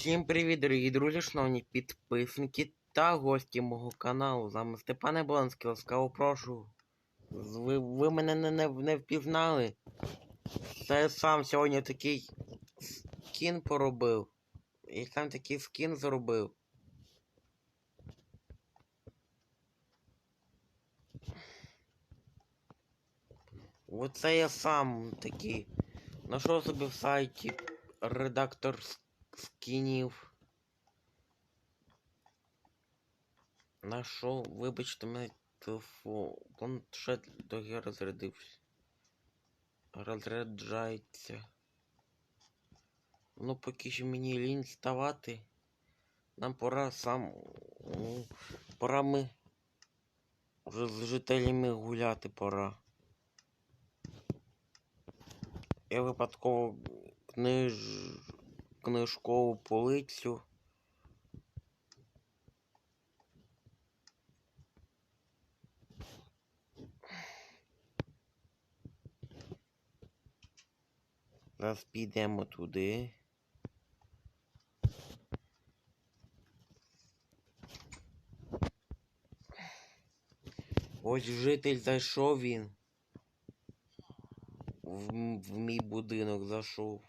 Всім привіт, дорогі друзі, шановні підписники та гості мого каналу. З вами Степан Яблонський, ласкаво прошу. Ви, ви мене не, не, не впізнали. Це сам сьогодні такий скін поробив. І сам такий скін зробив. Оце я сам такий. Нашов собі в сайті редактор скінів. Нашов, вибачте, мене телефон. Планшет трохи розрядився. Розряджається. Ну, поки що мені лінь ставати. Нам пора сам. ну, Пора ми. Вже з жителями гуляти пора. Я випадково книж... книжкову полицю. Зараз підемо туди. Ось житель зайшов він. В, в мій будинок зайшов.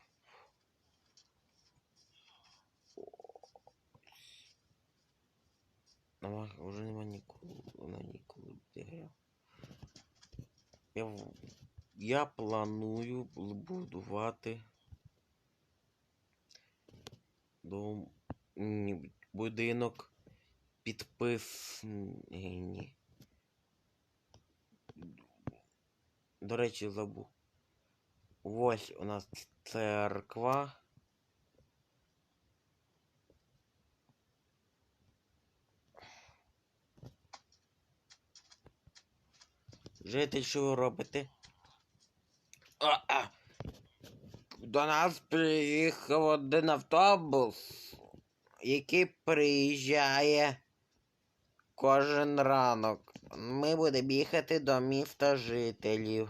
Нема, вже нема ніколи, вона ніколи буде грав. Я, в- я планую бу- будувати дом, будинок підписні. До речі, забув. Ось у нас церква. Житель, що ви робите? А, а. До нас приїхав один автобус, який приїжджає кожен ранок. Ми будемо їхати до міста жителів.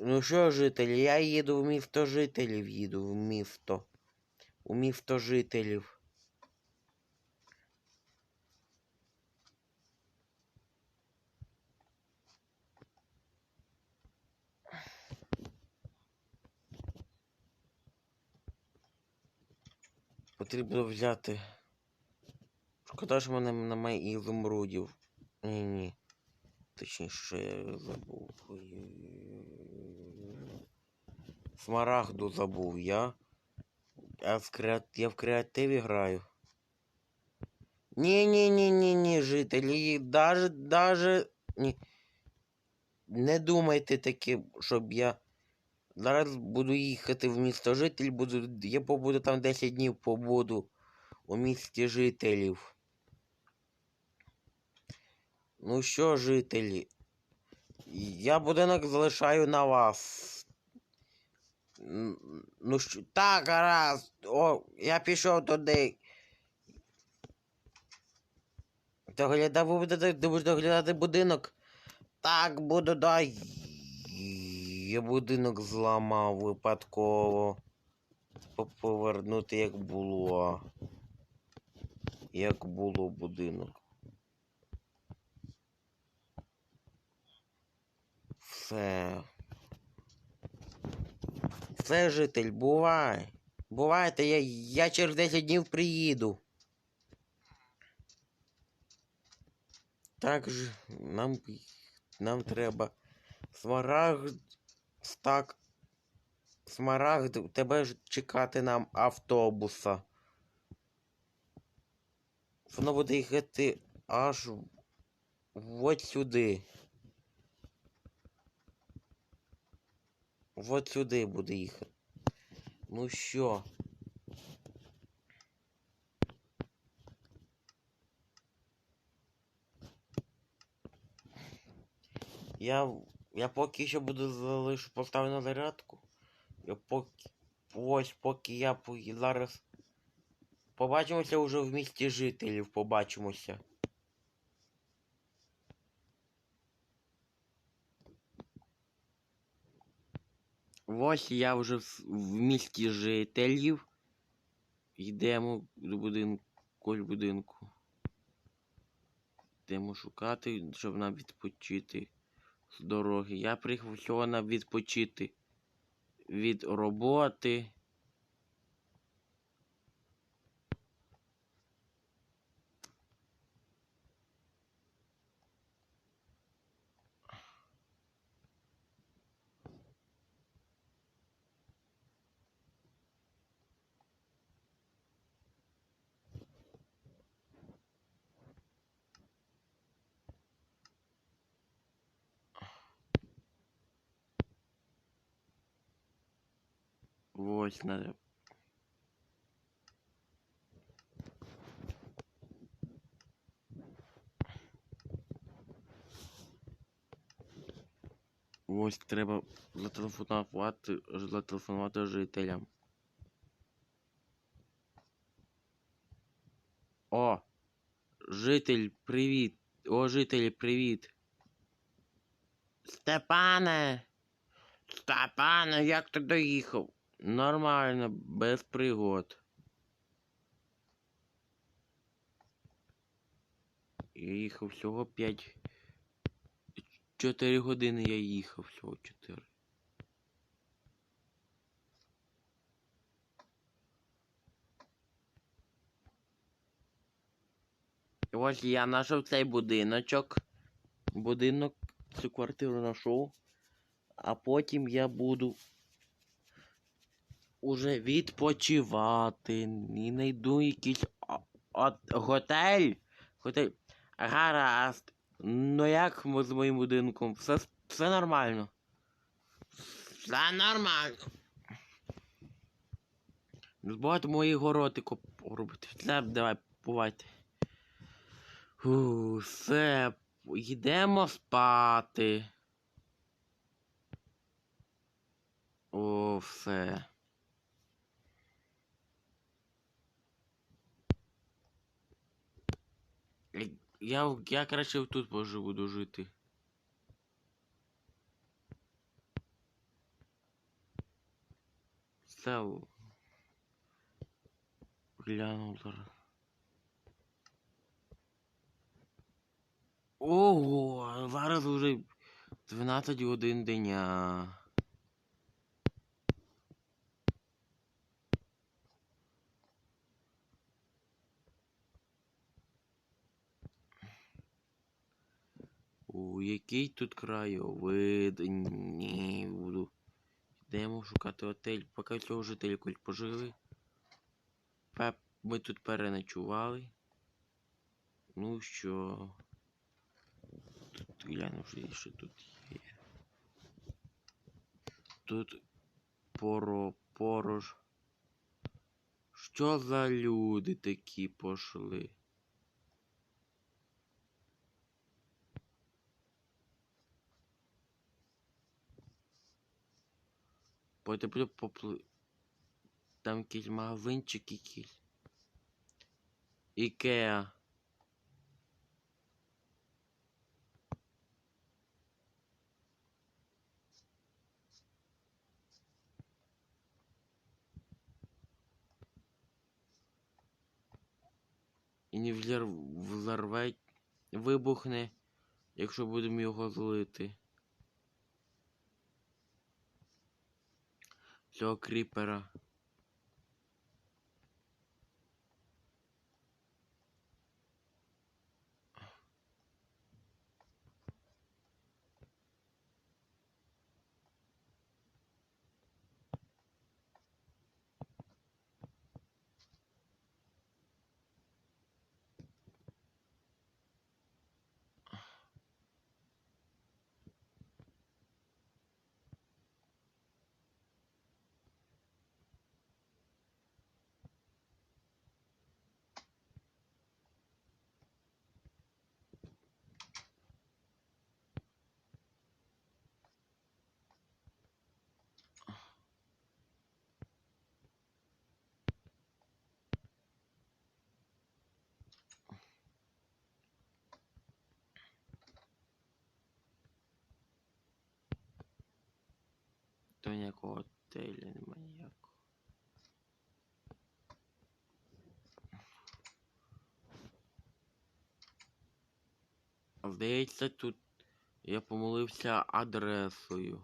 Ну що, жителі, я їду в місто жителів, їду в місто. У місто жителів. Потрібно взяти. Шкода, в мене немає ізумрудів. Ні, ні. Точніше, я забув. Смарагду забув я. Я в, креат... я в креативі граю. Ні, ні, ні, ні, ні, жителі, даже, даже. Ні. Не думайте таке, щоб я. Зараз буду їхати в місто житель, буду. Я побуду там 10 днів побуду у місті жителів. Ну що, жителі? Я будинок залишаю на вас. Ну що, так, гаразд. О, я пішов туди. Доглядав, будете, доглядати будинок? Так, буду, дай. Я будинок зламав випадково. Повернути як було. Як було будинок. Все. Все, житель, бувай. Бувайте, я, я через 10 днів приїду. Так же нам, нам треба смарагд, стак, смарагд, тебе ж чекати нам автобуса. Воно буде їхати аж от сюди. От сюди буде їхати. Ну що? Я, я поки ще буду залишу поставлю на зарядку. Я поки... Ось поки я зараз побачимося вже в місті жителів. Побачимося. Ось я вже в місті жителів. Йдемо до будинку коль будинку. Йдемо шукати, щоб нам відпочити дороги. Я приїхав всього відпочити від роботи. Ось на. Ось треба зателефонувати, зателефонувати жителям. О! Житель, привіт! О, жителі, привіт! Степане! Степане, як ти доїхав? Нормально, без пригод. Я їхав всього 5. 4 години я їхав всього 4. І ось я знайшов цей будиночок. Будинок, цю квартиру знайшов. А потім я буду уже відпочивати. І знайду якийсь от, готель. Готель. Гаразд. Ну як ми з моїм будинком? Все, все нормально. Все нормально. Збагато мої городи коп- робити. Все, давай, бувайте. Фу, все, йдемо спати. О, все. Я, я краще тут може буду жити. Все. Глянув зараз. Ого, зараз вже 12 годин дня. Який тут краєвид? Ні, буду. Йдемо шукати отель. Поки цього жителі коль пожили. Пеп, ми тут переночували. Ну що. Тут гляну, що тут є. Тут поро, порож. Що за люди такі пошли? Потім буде попли... Там якийсь магазинчик якийсь. Ікеа. І не взір... взорве... вибухне, якщо будемо його злити. Цього кріпера. То ніякого отеля немає ніякого. Здається, тут я помилився адресою.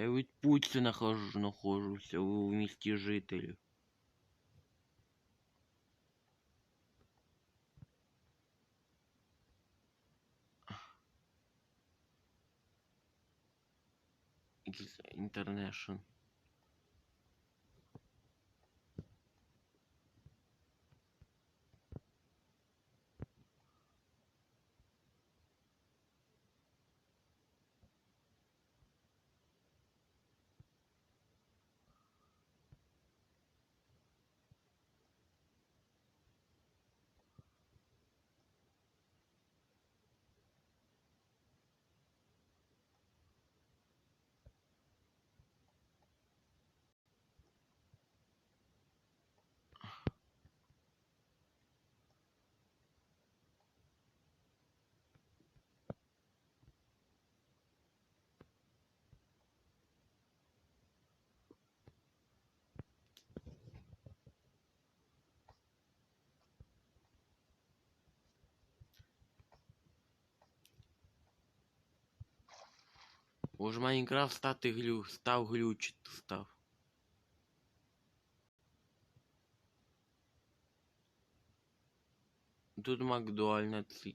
Я від відпустці нахожу, нахожуся в місті жителів. Якийсь інтернешн. Може Майнкрафт стати глю... став глючить став. Тут Макдональдс.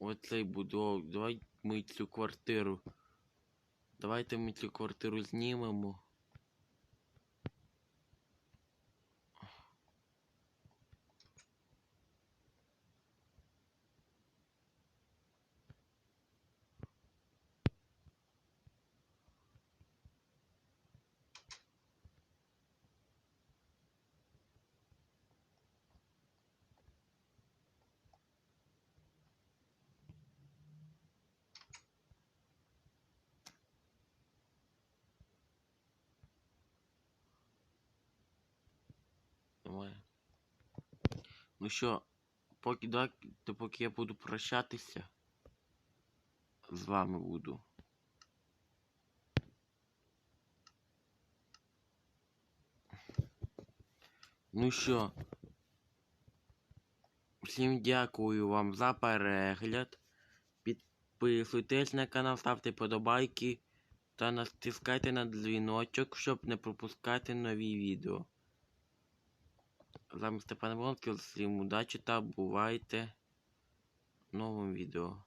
Оцей будов. Давай ми цю квартиру. Давайте ми цю квартиру знімемо. Давай. Ну що, поки да, то поки я буду прощатися. З вами буду. Ну що, всім дякую вам за перегляд. Підписуйтесь на канал, ставте подобайки та натискайте на дзвіночок, щоб не пропускати нові відео. Вами Степан Волонків, всім удачі та бувайте в новому відео.